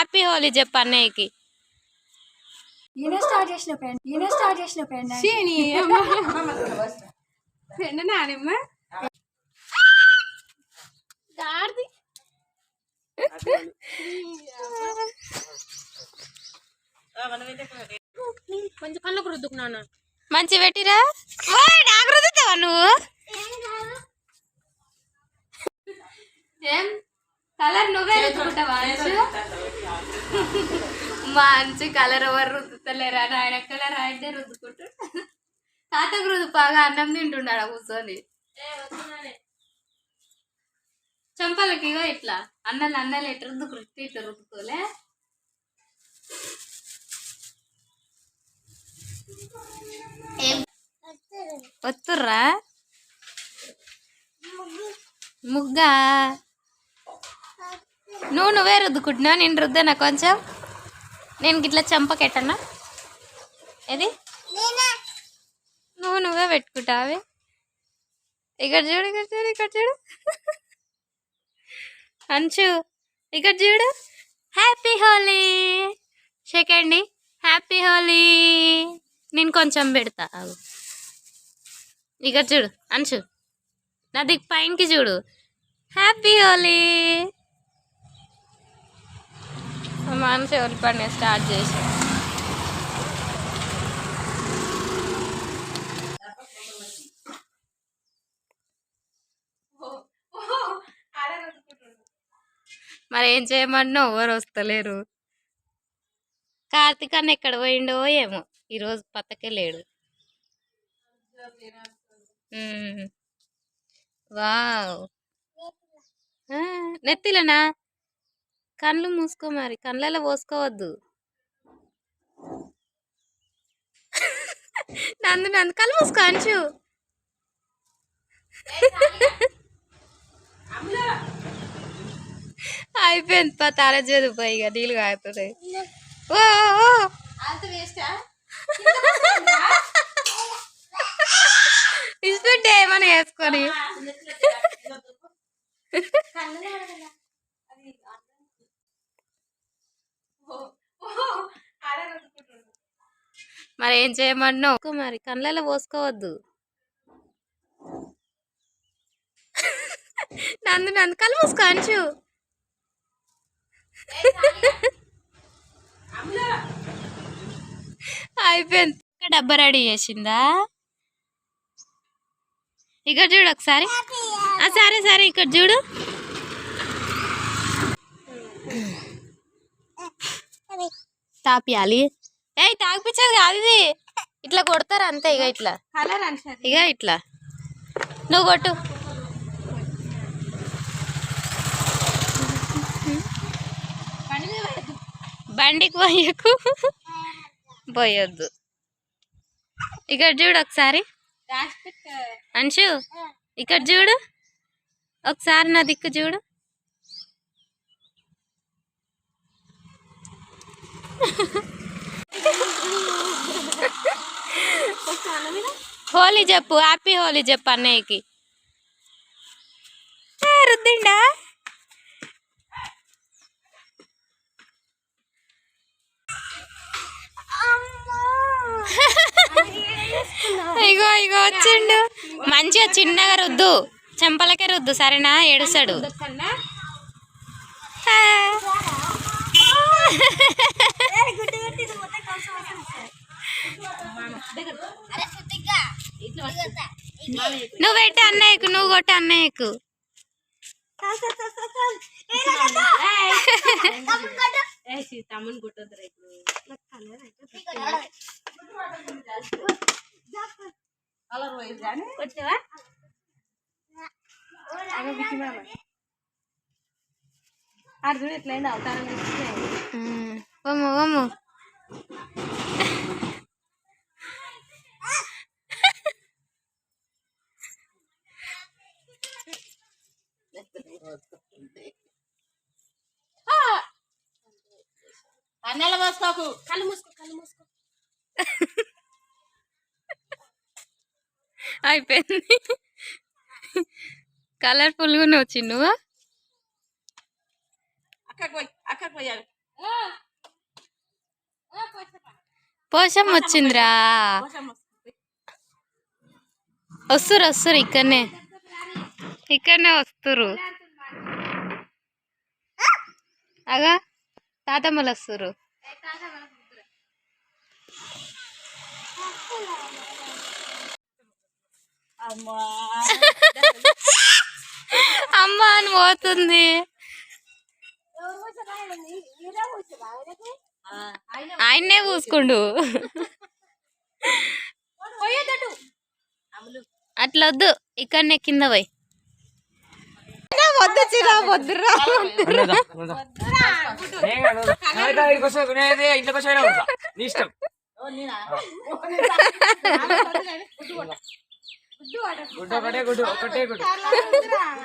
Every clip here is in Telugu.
హ్యాపీ హోలీ చెప్పు అన్నయ్యకి. ఈయన స్టార్ట్ చేసిన పెండ్ ఈయన స్టార్ట్ చేసిన పెండ్ శని పెండ నానమ్మ గాడిది కొంచెం కళ్ళకు రుద్దుకున్నాను మంచి పెట్టిరా? ఓ నాకు రుద్దుతావా నువ్వు? ఏం? కలర్ నువ్వే రుద్దుకుంటావా? మంచి కలర్ ఎవరు రుద్దుతలేరా ఆయన కలర్ ఆయనే రుద్దుకుంటు. తాతకు రుద్దు బాగా అన్నం తింటున్నాడు కూర్చొని? చంపలకి ఇగో ఇట్లా అన్నలు అన్నలు ఎట్లా రుద్దుకు ఇట్లా రుద్దుకోలే. వస్తుర్రా? ముగ్గా? నువ్వు నువ్వే రుద్దుకుంటున్నావు నేను రుద్దనా కొంచెం? నేను గిట్లా చంపకెట్టనా? ఏది? నువ్వు నువ్వే పెట్టుకుంటావి. ఇక్కడ చూడు ఇక్కడ చూడు ఇక్కడ చూడు. అంచు ఇక్కడ చూడు. Happy Holi second happy Holi నేను కొంచెం పెడతా. ఇక్కడ చూడు అంచు. నా దిక్కు పైనకి చూడు. హ్యాపీ హోలీ మనిషి ఎవరి పని స్టార్ట్ చేసాం మరి ఏం చేయమన్నా ఎవరు వస్తలేరు. కార్తీక్ అన్న ఎక్కడ పోయిండో ఏమో. ఈరోజు పత్తకే లేడు వావ్. నెత్తిలనా? కళ్ళు మూసుకో మరి. కళ్ళలో పోసుకోవద్దు. నందు నందు కళ్ళు మూసుకో అంచు. అయిపోయింది పా తారజేదు పోయి ఇక నీళ్ళు కాగుతుంది ఓ ఓ, ఓ. ఇస్తుంటే ఏమైనా వేసుకొని మరి ఏం చేయమన్నావు మరి కళ్ళలో పోసుకోవద్దు. నందు నందు కళ్ళు మూసుకో అంచు. అయిపోయింది. డబ్బా రెడీ చేసిందా? ఇక్కడ చూడు ఒకసారి. సరే సరే ఇక్కడ చూడు. తాపియాలి. ఏయ్ తాగిపించేది కాదు ఇది. ఇట్లా కొడతారు అంతే ఇక ఇట్లా. కలర్ ఇక ఇట్లా. నువ్వు కొట్టు. బండికి పోయకు. పోయొద్దు. ఇక్కడ చూడు ఒకసారి. అంశు ఇక్కడ చూడు. ఒకసారి నా దిక్కు చూడు. హోలీ చెప్పు హ్యాపీ హోలీ చెప్పు అన్నయ్యకి. రుద్దిండా? ఇగో ఇగో వచ్చిండు. మంచిగా చిన్నగా రుద్దు. చెంపలకే రుద్దు సరేనా? ఏడుస్తాడు. నువ్వు పెట్టి అన్నయ్యకు నువ్వు కొట్టి అన్నయ్యకు. తమ్ముని కొట్టొద్దురా ఇప్పుడు. కొట్టవా? ఎట్లయింది వమ్ము అన్నెల పోసుకోకు కళ్ళు మూసుకో కళ్ళు మూసుకో. అయిపోయింది. కలర్ఫుల్గానే వచ్చింది నువ్వు? పోషం వచ్చిందిరా. వస్తురు వస్తురు ఇక్కడనే. ఇక్కడనే వస్తురు అగా తాతమ్మలు వస్తురు అమ్మా అని పోతుంది. ఆయన్నే పూసుకుండు అట్లా వద్దు ఇక్కడనే కింద పోయి. వద్దు చిరా వద్దురా ఇంటికి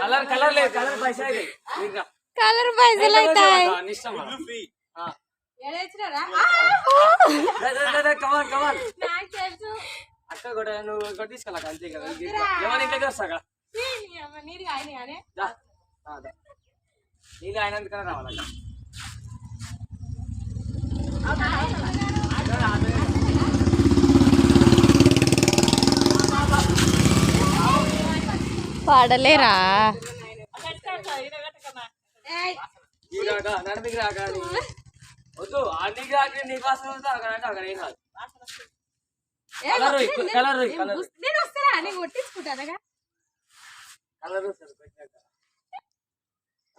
కలర్ కలర్ లేదు కలర్ పైసా ఇది ఇంకా. కలర్ పైసలు అవుతాయి. అక్క కూడా నువ్వు తీసుకెళ్ళాక అంతే కదా. ఎవరి ఇంట్లోకి వస్తా అక్కడ? దా, దా, దా. నీళ్ళు అయినందుకనే రావాలి పాడలేరా? రాక అని. వద్దు అన్నికి రాక నీకు వాసన వస్తే అక్కడ అంటే అక్కడ ఏం కాదు. కలర్ కలర్ కలర్ రోయ్. నేను వస్తారా నేను కొట్టించుకుంటానగా? కలర్ వస్తుంది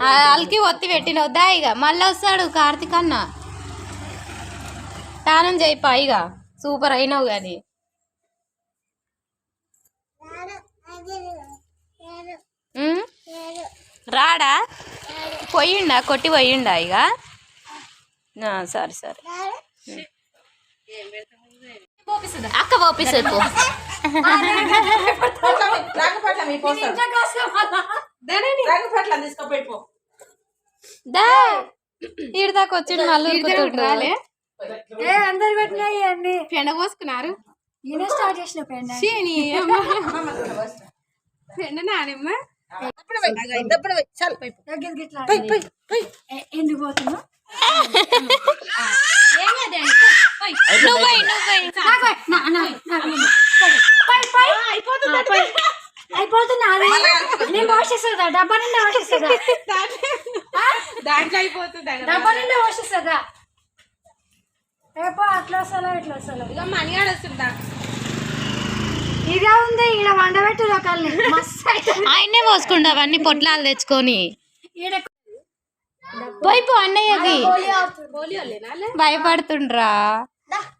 వాళ్ళకి ఒత్తి పెట్టిన వద్దా ఇక మళ్ళీ వస్తాడు కార్తీక్ అన్న. స్నానం చేయిపా ఇక సూపర్ అయినావు కానీ రాడా? పోయిండా? కొట్టి పోయిండా ఇక సరే సరే. అక్క పోపిస్తుంది పో దా. ఈడ దాకా వచ్చిండు మళ్ళీ. ఏ అందరు పెండ పోసుకున్నారు. ఈయన స్టార్ట్ చేసిన పెండ. నానమ్మ. ఎందుకు పోతున్నావు? నువ్వు. అయిపోతుంది అదే నేను పోషిస్తుందా డబ్బా నిండా పోషిస్తుందా దాంట్లో అయిపోతుంది? డబ్బా నిండా పోషిస్తుందా రేపో అట్లా వస్తాలో ఇట్లా వస్తాలో ఇక మనిగాడు వస్తుందా? ఇదే ఉంది ఈడ వండబెట్టు మస్తు అవుతుంది. ఆయన్నే పోసుకుంటా అవన్నీ పొట్లాలు తెచ్చుకొని. ఈడ పోయి పో భయపడుతుండ్రా.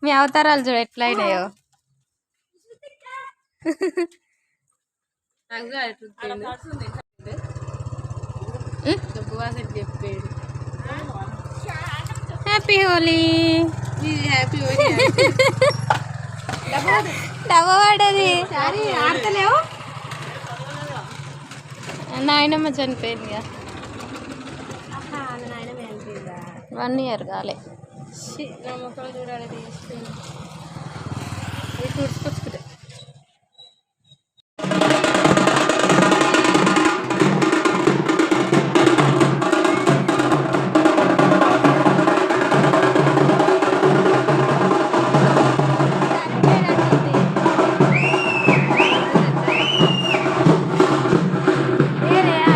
మీ అవతారాలు చూడు ఎట్లయినాయో. చెప్పాడు. హ్యాపీ హోలీ హ్యాపీ డబ్బా పడ్డది. సారీ ఆడతలేవు? నాయనమ్మ చనిపోయింది ఇక. వన్ ఇయర్ కాలే. చూడాలి